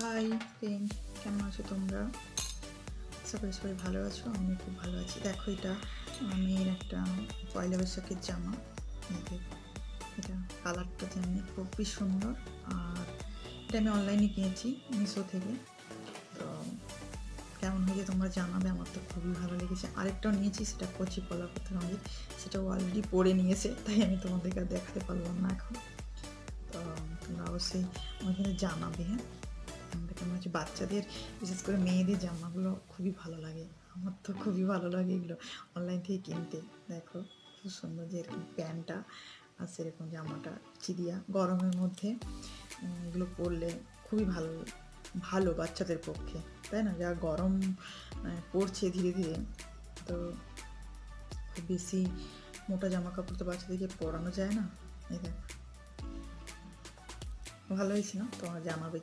Hi friend কেমন আছো তোমরা? করি সবাই ভালো আছো আমি খুব ভালো আছি। দেখো এটা মেয়ের একটা পয়লা বৈশাখের জামা। এটা কালারটা যেমনি খুবই সুন্দর। আর এটা আমি অনলাইনে কিনেছি, মিশো থেকে। তো কেমন হয়েছে তোমরা জানাবে, আমার তো খুবই ভালো লেগেছে। আরেকটাও নিয়েছি, সেটা কচি কলা পাতা রঙের সেটাও অলরেডি পরে নিয়েছে, তাই আমি তোমাদেরকে দেখাতে পারলাম না এখন। তো তোমরা অবশ্যই আমার কিন্তু জানাবে হ্যাঁ? হচ্ছে বাচ্চাদের বিশেষ করে মেয়েদের জামাগুলো খুবই ভালো লাগে। আমার তো খুবই ভালো লাগে এগুলো অনলাইন থেকে কিনতে। দেখো খুব সুন্দর যে এরকম প্যান্টটা আর সেরকম জামাটা চিরিয়া গরমের মধ্যে এগুলো পরলে খুবই ভালো ভালো বাচ্চাদের পক্ষে তাই না? যা গরম আহ, পড়ছে ধীরে ধীরে তো খুব বেশি মোটা জামা কাপড় তো বাচ্চাদেরকে পরানো যায় না। দেখ ভালো হয়েছে না? তোমরা জানাবে